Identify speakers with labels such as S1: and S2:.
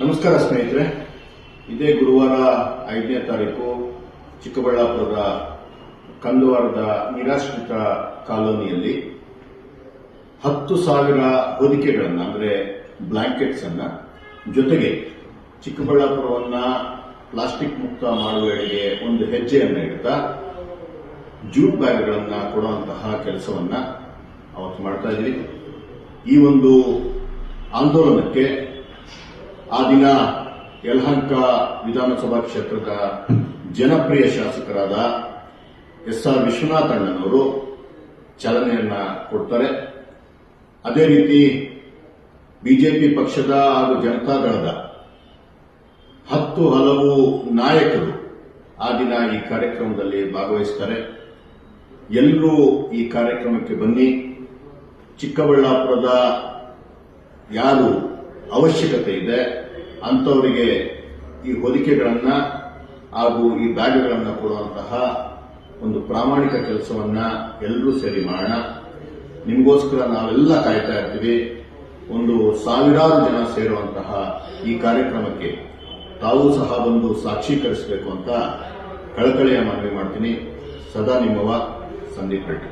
S1: ನಮಸ್ಕಾರ ಸ್ನೇಹಿತರೆ. ಇದೇ ಗುರುವಾರ ಐದನೇ ತಾರೀಕು ಚಿಕ್ಕಬಳ್ಳಾಪುರದ ಕಂದವಾರದ ನಿರಾಶ್ರಿತ ಕಾಲೋನಿಯಲ್ಲಿ ಹತ್ತು ಸಾವಿರ ಹೊದಿಕೆಗಳನ್ನು, ಅಂದರೆ ಬ್ಲಾಂಕೆಟ್ಸ್ ಅನ್ನ ಜೊತೆಗೆ ಚಿಕ್ಕಬಳ್ಳಾಪುರವನ್ನ ಪ್ಲಾಸ್ಟಿಕ್ ಮುಕ್ತ ಮಾಡುವೆಡೆಗೆ ಒಂದು ಹೆಜ್ಜೆಯನ್ನು ಇಡ್ತಾ ಜೂಟ್ ಬ್ಯಾಗ್ಗಳನ್ನ ಕೊಡುವಂತಹ ಕೆಲಸವನ್ನ ಅವತ್ತು ಮಾಡ್ತಾ ಇದ್ವಿ. ಈ ಒಂದು ಆಂದೋಲನಕ್ಕೆ ಆ ದಿನ ಯಲಹಂಕ ವಿಧಾನಸಭಾ ಕ್ಷೇತ್ರದ ಜನಪ್ರಿಯ ಶಾಸಕರಾದ ಎಸ್ ಆರ್ ವಿಶ್ವನಾಥ್ ಅಣ್ಣನವರು ಚಾಲನೆಯನ್ನ ಕೊಡ್ತಾರೆ. ಅದೇ ರೀತಿ ಬಿಜೆಪಿ ಪಕ್ಷದ ಹಾಗೂ ಜನತಾದಳದ ಹತ್ತು ಹಲವು ನಾಯಕರು ಆ ದಿನ ಈ ಕಾರ್ಯಕ್ರಮದಲ್ಲಿ ಭಾಗವಹಿಸ್ತಾರೆ. ಎಲ್ಲರೂ ಈ ಕಾರ್ಯಕ್ರಮಕ್ಕೆ ಬನ್ನಿ. ಚಿಕ್ಕಬಳ್ಳಾಪುರದ ಯಾರು ಅವಶ್ಯಕತೆ ಇದೆ. ಅಂಥವರಿಗೆ ಈ ಹೊದಿಕೆಗಳನ್ನು ಹಾಗೂ ಈ ಬ್ಯಾಗ್ಗಳನ್ನು ಕೊಡುವಂತಹ ಒಂದು ಪ್ರಾಮಾಣಿಕ ಕೆಲಸವನ್ನು ಎಲ್ಲರೂ ಸೇರಿ ಮಾಡೋಣ. ನಿಮಗೋಸ್ಕರ ನಾವೆಲ್ಲ ಕಾಯ್ತಾ ಇರ್ತೀವಿ. ಒಂದು ಸಾವಿರಾರು ಜನ ಸೇರುವಂತಹ ಈ ಕಾರ್ಯಕ್ರಮಕ್ಕೆ ತಾವು ಸಹ ಬಂದು ಸಾಕ್ಷೀಕರಿಸಬೇಕು ಅಂತ ಕಳಕಳಿಯ ಮನವಿ ಮಾಡ್ತೀನಿ. ಸದಾ ನಿಮ್ಮವ ಸಂದೀಪ್ ರೆಡ್ಡಿ.